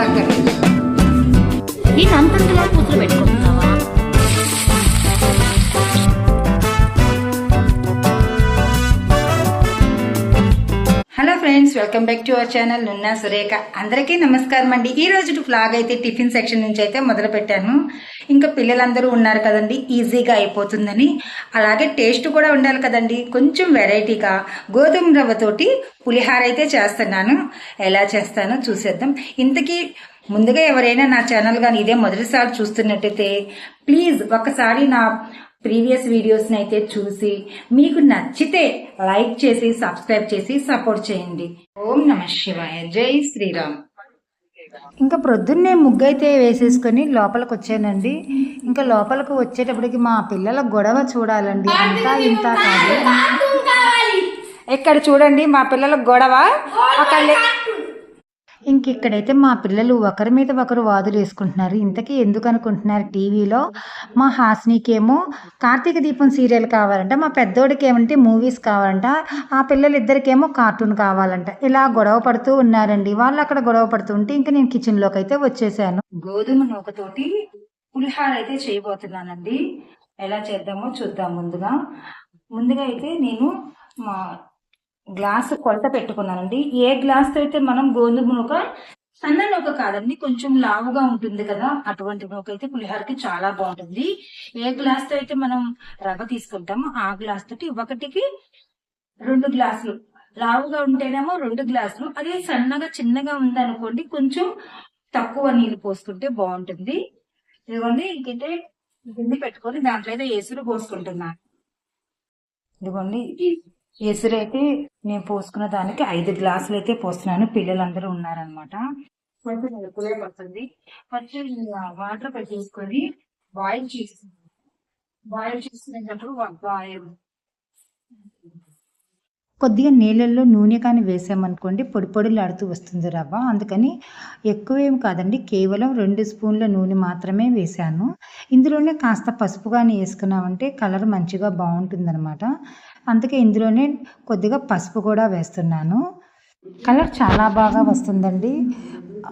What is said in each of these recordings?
వాడక్కర్లేదు ఈ అంతంతలా కూతురు పెట్టుకుంటున్నావా welcome back to our channel Nunna Surekha అందరికీ నమస్కారం అండి. ఈ రోజు ఫ్లాగ్ అయితే టిఫిన్ సెక్షన్ నుంచి అయితే మొదలు పెట్టాను ఇంకా పిల్లలందరూ ఉన్నారు కదండి ఈజీగా అయిపోతుందని. అలాగే టేస్ట్ కూడా ఉండాలి కదండి. కొంచెం వెరైటీగా గోధుమ రవ్వతోటి పులిహార అయితే చేస్తున్నాను. ఎలా చేస్తానో చూసేద్దాం. ఇంతకీ ముందుగా ఎవరైనా నా ఛానల్ కానీ ఇదే మొదటిసారి చూస్తున్నట్టయితే ప్లీజ్ ఒకసారి నా ప్రీవియస్ వీడియోస్ని అయితే చూసి మీకు నచ్చితే లైక్ చేసి సబ్స్క్రైబ్ చేసి సపోర్ట్ చేయండి. ఓం నమ శివాయ. జై శ్రీరామ్. ఇంకా ప్రొద్దున్నే ముగ్గు అయితే వేసేసుకొని లోపలికి వచ్చానండి ఇంకా లోపలికి వచ్చేటప్పటికి మా పిల్లల గొడవ చూడాలండి. అంతా ఇంత కాదు. ఇక్కడ చూడండి మా పిల్లల గొడవ? ఒకళ్ళే ఇంక ఇక్కడైతే మా పిల్లలు ఒకరి మీద ఒకరు వాదులు వేసుకుంటున్నారు. ఇంతకీ ఎందుకు అనుకుంటున్నారు టీవీలో? మా హాస్నీకేమో కార్తీక దీపం సీరియల్ కావాలంట మా పెద్దోడికి ఏమంటే మూవీస్ కావాలంట ఆ పిల్లలు ఇద్దరికేమో కార్టూన్ కావాలంట. ఇలా గొడవ పడుతూ ఉన్నారండి. వాళ్ళు అక్కడ గొడవ ఉంటే ఇంకా నేను కిచెన్లోకి అయితే వచ్చేసాను. గోధుమ నూకతోటి పులిహార అయితే చేయబోతున్నానండి. ఎలా చేద్దామో చూద్దాం ముందుగా. ముందుగా అయితే నేను మా గ్లాసు కొలత పెట్టుకున్నానండి. ఏ గ్లాస్తో అయితే మనం గోధుమ నూక సన్న నూక కాదండి కొంచెం లావుగా ఉంటుంది కదా అటువంటి నూక అయితే పులిహోరకి చాలా బాగుంటుంది. ఏ గ్లాస్తో అయితే మనం రవ్వ తీసుకుంటామో ఆ గ్లాస్ తోటి ఒకటికి రెండు గ్లాసులు. లావుగా ఉంటేనేమో రెండు గ్లాసులు. అదే సన్నగా చిన్నగా ఉందనుకోండి కొంచెం తక్కువ నీళ్ళు పోసుకుంటే బాగుంటుంది. ఇదిగోండి ఇంకైతే గిన్నె పెట్టుకొని దాంట్లో అయితే ఏసులు పోసుకుంటున్నాను ఇదిగోండి. ఎసురు అయితే నేను పోసుకున్న దానికి ఐదు గ్లాసులు అయితే పోస్తున్నాను. పిల్లలందరూ ఉన్నారనమాట కొంచెం ఎక్కువే పడుతుంది ఫస్ట్ వాటర్ పెట్టేసుకొని బాయిల్ చేస్తుంది బాయిల్ చేసుకునేటప్పుడు బాయిల్. కొద్దిగా నీళ్ళల్లో నూనె కానీ వేసామనుకోండి పొడి పొడిలాడుతూ వస్తుంది రవ్వ. అందుకని ఎక్కువేం కాదండి కేవలం రెండు స్పూన్ల నూనె మాత్రమే వేశాను ఇందులోనే కాస్త పసుపు కానీ వేసుకున్నామంటే కలర్ మంచిగా బాగుంటుందన్నమాట. అందుకే ఇందులోనే కొద్దిగా పసుపు కూడా వేస్తున్నాను. కలర్ చాలా బాగా వస్తుందండి.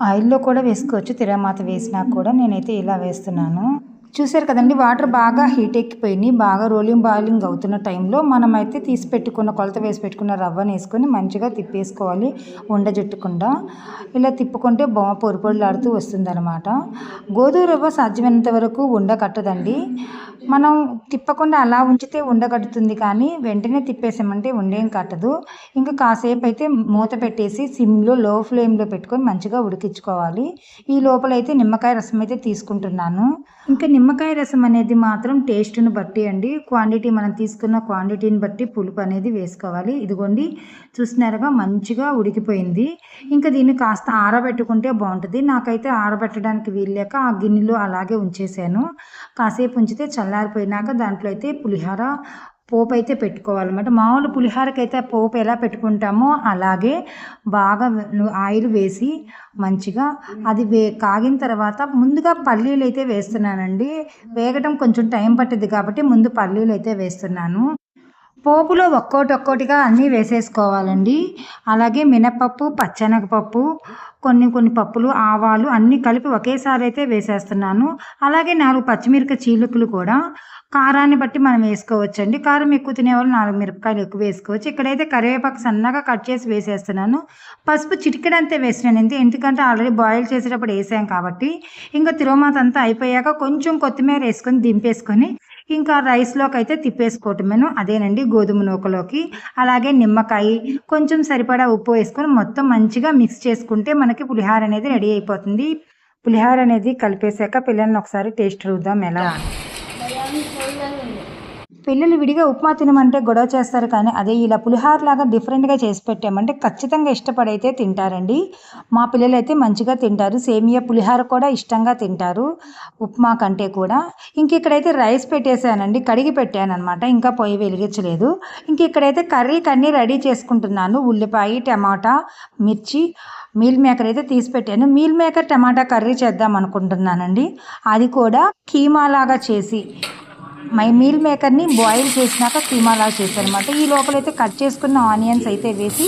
ఆయిల్లో కూడా వేసుకోవచ్చు తిరమాత వేసినా కూడా నేనైతే ఇలా వేస్తున్నాను. చూసారు కదండి వాటర్ బాగా హీట్ ఎక్కిపోయినాయి బాగా రోలింగ్ బాయిలింగ్ అవుతున్న టైంలో మనమైతే తీసి పెట్టుకున్న కొలత వేసి పెట్టుకున్న రవ్వను వేసుకొని మంచిగా తిప్పేసుకోవాలి ఉండ జుట్టకుండా. ఇలా తిప్పుకుంటే బొమ్మ పొడి పొడిలాడుతూ వస్తుంది అనమాట గోధుమ రవ్వ సాధ్యమైనంత వరకు ఉండ కట్టదండి. మనం తిప్పకుండా అలా ఉంచితే ఉండగడుతుంది కానీ వెంటనే తిప్పేసామంటే ఉండేం కట్టదు. ఇంకా కాసేపు అయితే మూత పెట్టేసి సిమ్లో లో ఫ్లేమ్లో పెట్టుకొని మంచిగా ఉడికించుకోవాలి. ఈ లోపల అయితే నిమ్మకాయ రసం అయితే తీసుకుంటున్నాను. ఇంకా నిమ్మకాయ రసం అనేది మాత్రం టేస్ట్ని బట్టి అండి. క్వాంటిటీ మనం తీసుకున్న క్వాంటిటీని బట్టి పులుపు అనేది వేసుకోవాలి. ఇదిగోండి చూసినారుగా మంచిగా ఉడికిపోయింది. ఇంకా దీన్ని కాస్త ఆరబెట్టుకుంటే బాగుంటుంది. నాకైతే ఆరబెట్టడానికి వీల్లేక ఆ గిన్నెలో అలాగే ఉంచేసాను. కాసేపు ఉంచితే చల్లారిపోయినాక దాంట్లో అయితే పులిహోర పోపు అయితే పెట్టుకోవాలన్నమాట. మామూలు పులిహోరకి అయితే పోపు ఎలా పెట్టుకుంటామో అలాగే బాగా ఆయిల్ వేసి మంచిగా అది వే కాగిన తర్వాత ముందుగా పల్లీలు అయితే వేస్తున్నానండి. వేగటం కొంచెం టైం పట్టింది కాబట్టి ముందు పల్లీలు అయితే వేస్తున్నాను. పోపులో ఒక్కోటొక్కోటిగా అన్నీ వేసేసుకోవాలండి. అలాగే మినపప్పు పచ్చెనగపప్పు కొన్ని కొన్ని పప్పులు ఆవాలు అన్నీ కలిపి ఒకేసారి అయితే వేసేస్తున్నాను. అలాగే నాలుగు పచ్చిమిరపకాయ చీలుకలు కూడా కారాన్ని బట్టి మనం వేసుకోవచ్చండి. కారం ఎక్కువ తినేవాళ్ళు నాలుగు మిరపకాయలు ఎక్కువ వేసుకోవచ్చు. ఇక్కడైతే కరివేపాకు సన్నగా కట్ చేసి వేసేస్తున్నాను. పసుపు చిటికెడంతే వేసినాను ఎందుకంటే ఆల్రెడీ బాయిల్ చేసేటప్పుడు వేసాం కాబట్టి. ఇంకా తిరుమాత అంతా అయిపోయాక కొంచెం కొత్తిమీర వేసుకొని దింపేసుకొని ఇంకా రైస్లోకి అయితే తిప్పేసుకోవటమేను అదేనండి గోధుమ నూకలోకి. అలాగే నిమ్మకాయ. కొంచెం సరిపడా ఉప్పు వేసుకొని మొత్తం మంచిగా మిక్స్ చేసుకుంటే మనకి పులిహార అనేది రెడీ అయిపోతుంది. పులిహార అనేది కలిపేశాక పిల్లల్ని ఒకసారి టేస్ట్ చూద్దాం ఎలా పిల్లలు విడిగా ఉప్మా తినమంటే గొడవ చేస్తారు కానీ అదే ఇలా పులిహార లాగా డిఫరెంట్గా చేసి పెట్టామంటే ఖచ్చితంగా ఇష్టపడైతే తింటారండి. మా పిల్లలు అయితే మంచిగా తింటారు. సేమియా పులిహార కూడా ఇష్టంగా తింటారు. ఉప్మా కంటే కూడా. ఇంక ఇక్కడైతే రైస్ పెట్టేశానండి. కడిగి పెట్టాను అనమాట ఇంకా పొయ్యి వెలిగించలేదు. ఇంక ఇక్కడైతే కర్రీకి అన్నీ రెడీ చేసుకుంటున్నాను. ఉల్లిపాయ టమాటా మిర్చి మీల్ మేకర్ అయితే తీసి పెట్టాను. మీల్ మేకర్ టమాటా కర్రీ చేద్దాం అనుకుంటున్నానండి. అది కూడా కీమా లాగా చేసి మై మీల్ మేకర్ని బాయిల్ చేసినాక కీమాలా చేశాను అనమాట ఈ లోపలైతే కట్ చేసుకున్న ఆనియన్స్ అయితే వేసి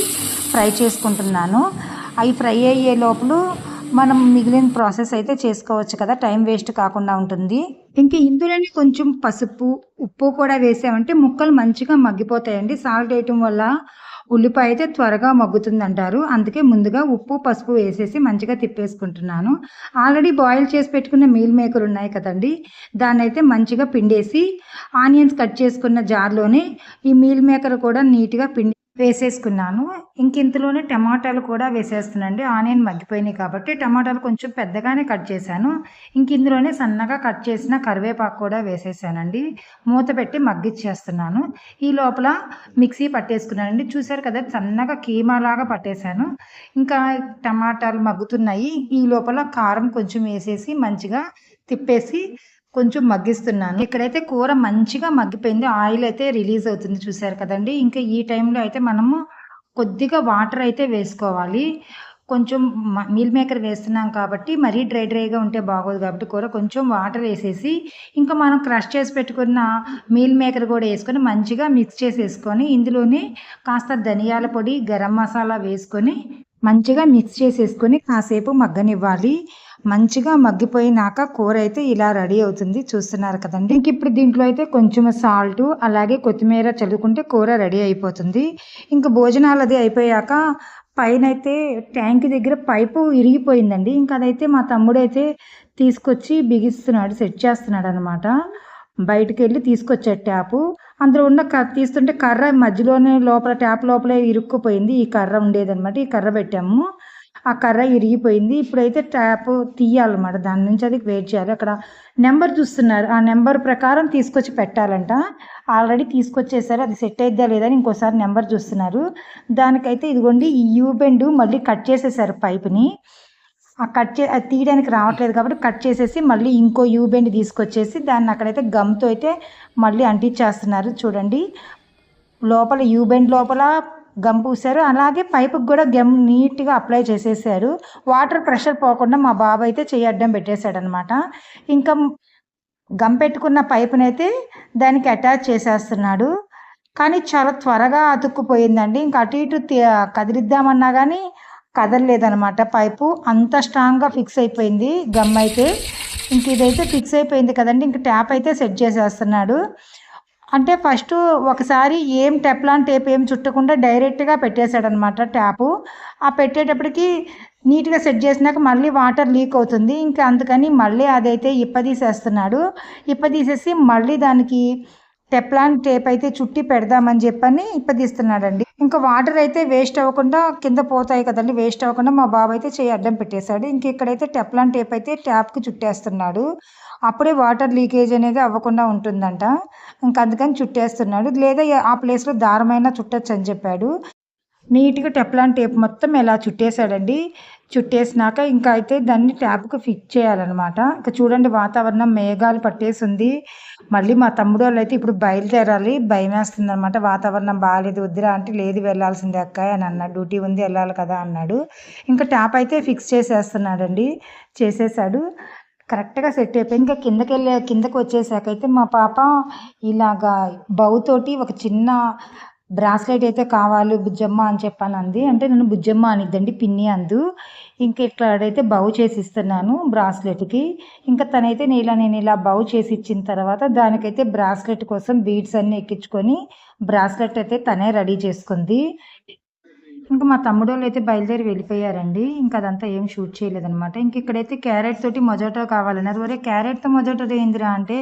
ఫ్రై చేసుకుంటున్నాను. అవి ఫ్రై అయ్యే లోపల మనం మిగిలిన ప్రాసెస్ అయితే చేసుకోవచ్చు కదా. టైం వేస్ట్ కాకుండా ఉంటుంది. ఇంకా ఇందులోనే కొంచెం పసుపు ఉప్పు కూడా వేసామంటే ముక్కలు మంచిగా మగ్గిపోతాయండి. సాల్ట్ వేయటం వల్ల ఉల్లిపాయ అయితే త్వరగా మగ్గుతుంది అంటారు అందుకే ముందుగా ఉప్పు పసుపు వేసేసి మంచిగా తిప్పేసుకుంటున్నాను. ఆల్రెడీ బాయిల్ చేసి పెట్టుకున్న మీల్ మేకర్ ఉన్నాయి కదండి. దాన్ని అయితే మంచిగా పిండేసి ఆనియన్స్ కట్ చేసుకున్న జార్లోనే ఈ మీల్ మేకర్ కూడా నీట్గా పిండి వేసేసుకున్నాను. ఇంక ఇంతలోనే టమాటాలు కూడా వేసేస్తున్నాండి ఆనియన్ మగ్గిపోయినాయి కాబట్టి టమాటాలు కొంచెం పెద్దగానే కట్ చేశాను. ఇంక ఇందులోనే సన్నగా కట్ చేసిన కరివేపాకు కూడా వేసేసానండి. మూత పెట్టి మగ్గిచ్చేస్తున్నాను. ఈ లోపల మిక్సీ పట్టేసుకున్నానండి. చూశారు కదా సన్నగా కీమాలాగా పట్టేశాను. ఇంకా టమాటాలు మగ్గుతున్నాయి. ఈ లోపల కారం కొంచెం వేసేసి మంచిగా తిప్పేసి కొంచెం మగ్గిస్తున్నాను. ఇక్కడైతే కూర మంచిగా మగ్గిపోయింది. ఆయిల్ అయితే రిలీజ్ అవుతుంది చూసారు కదండి. ఇంకా ఈ టైంలో అయితే మనము కొద్దిగా వాటర్ అయితే వేసుకోవాలి. కొంచెం మీల్ మేకర్ వేస్తున్నాం కాబట్టి మరీ డ్రై డ్రైగా ఉంటే బాగోదు కాబట్టి కూర కొంచెం వాటర్ వేసేసి ఇంకా మనం క్రష్ చేసి పెట్టుకున్న మీల్ మేకర్ కూడా వేసుకొని మంచిగా మిక్స్ చేసేసుకొని ఇందులోనే కాస్త ధనియాల పొడి గరం మసాలా వేసుకొని మంచిగా మిక్స్ చేసేసుకొని కాసేపు మగ్గనివ్వాలి. మంచిగా మగ్గిపోయినాక కూర అయితే ఇలా రెడీ అవుతుంది. చూస్తున్నారు కదండి. ఇంక ఇప్పుడు దీంట్లో అయితే కొంచెం సాల్ట్ అలాగే కొత్తిమీర చల్లుకుంటే కూర రెడీ అయిపోతుంది. ఇంకా భోజనాలు అది అయిపోయాక పైన అయితే ట్యాంక్ దగ్గర పైపు ఇరిగిపోయిందండి. ఇంకా అదైతే మా తమ్ముడైతే తీసుకొచ్చి బిగిస్తున్నాడు సెట్ చేస్తున్నాడు అనమాట బయటికి వెళ్ళి తీసుకొచ్చాడు ట్యాపు. అందులో ఉన్న క తీస్తుంటే కర్ర మధ్యలోనే లోపల ట్యాప్ లోపలే ఇరుక్కుపోయింది. ఈ కర్ర ఉండేదన్నమాట. ఈ కర్ర పెట్టాము. ఆ కర్ర ఇరిగిపోయింది. ఇప్పుడైతే ట్యాప్ తీయాలన్నమాట. దాని నుంచి అది వెయిట్ చేయాలి. అక్కడ నెంబర్ చూస్తున్నారు. ఆ నెంబర్ ప్రకారం తీసుకొచ్చి పెట్టాలంట. ఆల్రెడీ తీసుకొచ్చేసారు. అది సెట్ అయిద్దా లేదా అని ఇంకోసారి నెంబర్ చూస్తున్నారు. దానికైతే ఇదిగోండి ఈ యూబెండ్ మళ్ళీ కట్ చేసేసారు పైప్ని. ఆ కట్ చే అది తీయడానికి రావట్లేదు కాబట్టి కట్ చేసేసి మళ్ళీ ఇంకో యూ బెండ్ తీసుకొచ్చేసి దాన్ని అక్కడైతే గమ్తో అయితే మళ్ళీ అంటించేస్తున్నారు. చూడండి లోపల యూ బెండ్ లోపల గమ్ పూసారు అలాగే పైపుకి కూడా గమ్ నీట్గా అప్లై చేసేసారు. వాటర్ ప్రెషర్ పోకుండా మా బాబు అయితే చేయి అడ్డం పెట్టేశాడనమాట. ఇంకా గమ్ పెట్టుకున్న పైపునైతే అయితే దానికి అటాచ్ చేసేస్తున్నాడు. కానీ చాలా త్వరగా అతుక్కుపోయిందండి. ఇంకా అటు ఇటు కదిలిద్దామన్నా కానీ కదలలేదనమాట పైపు. అంత స్ట్రాంగ్గా ఫిక్స్ అయిపోయింది గమ్ అయితే. ఇంక ఇదైతే ఫిక్స్ అయిపోయింది కదండి. ఇంక ట్యాప్ అయితే సెట్ చేసేస్తున్నాడు. అంటే ఫస్ట్ ఒకసారి ఏం టెప్లాన్ టేప్ ఏం చుట్టకుండా డైరెక్ట్గా పెట్టేశాడనమాట ట్యాపు. ఆ పెట్టేటప్పటికి నీట్గా సెట్ చేసినాక మళ్ళీ వాటర్ లీక్ అవుతుంది. ఇంకా అందుకని మళ్ళీ అదైతే ఇప్పదీసేస్తున్నాడు ఇప్పదీసేసి మళ్ళీ దానికి టెప్లాన్ టేప్ అయితే చుట్టి పెడదామని చెప్పని ఇప్పదీస్తున్నాడండి. ఇంకా వాటర్ అయితే వేస్ట్ అవ్వకుండా కింద పోతాయి కదండి వేస్ట్ అవ్వకుండా మా బాబు అయితే చేయి అడ్డం పెట్టేశాడు. ఇంక ఇక్కడైతే టెప్లాన్ టేప్ అయితే ట్యాప్కి చుట్టేస్తున్నాడు. అప్పుడే వాటర్ లీకేజ్ అనేది అవ్వకుండా ఉంటుందంట. ఇంకా అందుకని చుట్టేస్తున్నాడు. లేదా ఆ ప్లేస్లో దారమైనా చుట్టచ్చు అని చెప్పాడు. నీట్గా టెప్లాన్ టేప్ మొత్తం ఎలా చుట్టేశాడండి. చుట్టేసినాక ఇంకా అయితే దాన్ని ట్యాప్కి ఫిక్స్ చేయాలన్నమాట. ఇంకా చూడండి వాతావరణం మేఘాలు పట్టేసి ఉంది మళ్ళీ మా తమ్ముడు వాళ్ళు అయితే ఇప్పుడు బయలుదేరాలి. భయం వేస్తుంది అనమాట వాతావరణం బాగాలేదు వద్దురా అంటే లేదు వెళ్ళాల్సిందే అక్క అని అన్నాడు. డ్యూటీ ఉంది వెళ్ళాలి కదా అన్నాడు. ఇంకా ట్యాప్ అయితే ఫిక్స్ చేసేస్తున్నాడండి. చేసేసాడు. కరెక్ట్గా సెట్ అయిపోయి ఇంకా కిందకి వెళ్ళే కిందకి వచ్చేసాక అయితే మా పాప ఇలాగా బౌతోటి ఒక చిన్న బ్రాస్లెట్ అయితే కావాలి బుజ్జమ్మ అని చెప్పాను అంది అంటే నన్ను బుజ్జమ్మ అనిద్దండి పిన్ని అందు. ఇంకా ఇట్లాడైతే బౌ చేసి ఇస్తున్నాను బ్రాస్లెట్కి. ఇంకా తనైతే నేను ఇలా నేను ఇలా బౌ చేసి ఇచ్చిన తర్వాత దానికైతే బ్రాస్లెట్ కోసం బీడ్స్ అన్ని ఎక్కించుకొని బ్రాస్లెట్ అయితే తనే రెడీ చేసుకుంది. ఇంకా మా తమ్ముడు వాళ్ళు అయితే బయలుదేరి వెళ్ళిపోయారండి. ఇంకా అదంతా ఏం షూట్ చేయలేదనమాట ఇంక ఇక్కడైతే క్యారెట్ తోటి మొజాటో కావాలన్నారు. ఒరే క్యారెట్తో మొజాటో ఏందిరా అంటే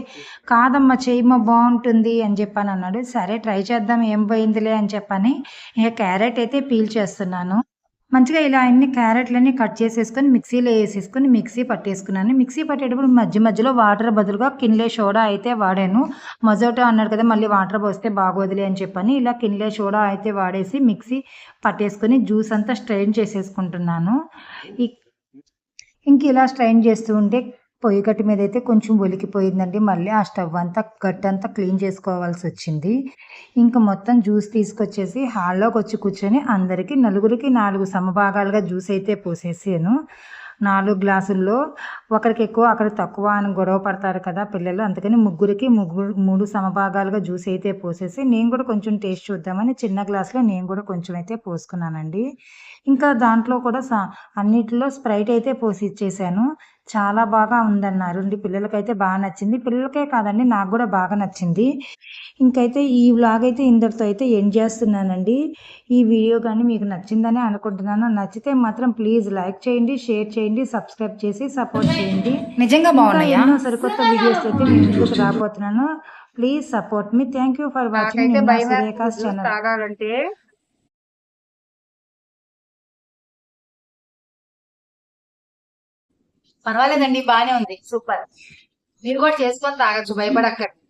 కాదమ్మా చేయమ్మ బాగుంటుంది అని చెప్పాను అన్నాడు సరే ట్రై చేద్దాం ఏం పోయిందిలే అని చెప్పని ఇంకా క్యారెట్ అయితే పీల్ చేస్తున్నాను. మంచిగా ఇలా అన్ని క్యారెట్లన్నీ కట్ చేసేసుకొని మిక్సీలో వేసేసుకొని మిక్సీ పట్టేసుకున్నాను. మిక్సీ పట్టేటప్పుడు మధ్య మధ్యలో వాటర్ బదులుగా కిన్లే సోడా అయితే వాడాను. మొజోటో అన్నాడు కదా మళ్ళీ వాటర్ పోస్తే బాగోదులే అని చెప్పని ఇలా కిన్లే సోడా అయితే వాడేసి మిక్సీ పట్టేసుకొని జ్యూస్ అంతా స్ట్రెయిన్ చేసేసుకుంటున్నాను. ఇంక ఇలా స్ట్రైన్ చేస్తూ ఉంటే పొయ్యి గట్టి మీద అయితే కొంచెం ఒలికిపోయిందండి మళ్ళీ ఆ స్టవ్ అంతా గట్టంతా క్లీన్ చేసుకోవాల్సి వచ్చింది. ఇంకా మొత్తం జ్యూస్ తీసుకొచ్చేసి హాల్లోకి వచ్చి కూర్చొని అందరికీ నలుగురికి నాలుగు సమభాగాలుగా జ్యూస్ అయితే పోసేసాను. నాలుగు గ్లాసుల్లో ఒకరికి ఎక్కువ ఒకరికి తక్కువ అని గొడవ పడతారు కదా పిల్లలు. అందుకని ముగ్గురికి ముగ్గురు మూడు సమభాగాలుగా జ్యూస్ అయితే పోసేసి నేను కూడా కొంచెం టేస్ట్ చూద్దామని చిన్న గ్లాస్లో నేను కూడా కొంచెం అయితే పోసుకున్నానండి. ఇంకా దాంట్లో కూడా సా అన్నిటిలో స్ప్రైట్ అయితే పోసి ఇచ్చేసాను. చాలా బాగా ఉందన్నారు. అండి పిల్లలకైతే బాగా నచ్చింది. పిల్లలకే కాదండి నాకు కూడా బాగా నచ్చింది. ఇంకైతే ఈ వ్లాగ్ అయితే ఇందరితో అయితే ఎండ్ చేస్తున్నానండి. ఈ వీడియో కానీ మీకు నచ్చిందని అనుకుంటున్నాను. నచ్చితే మాత్రం ప్లీజ్ లైక్ చేయండి షేర్ చేయండి సబ్స్క్రైబ్ చేసి సపోర్ట్ చేయండి. నిజంగా బాగున్నాయా? ఎన్నో సరికొత్త వీడియోస్ అయితే మీ ముందుకు రాబోతున్నాను. Please support me thank you for watching channel పర్వాలేదండి బానే ఉంది. సూపర్. మీరు కూడా చేసుకొని తాగొచ్చు భయపడక్కర్లేదు.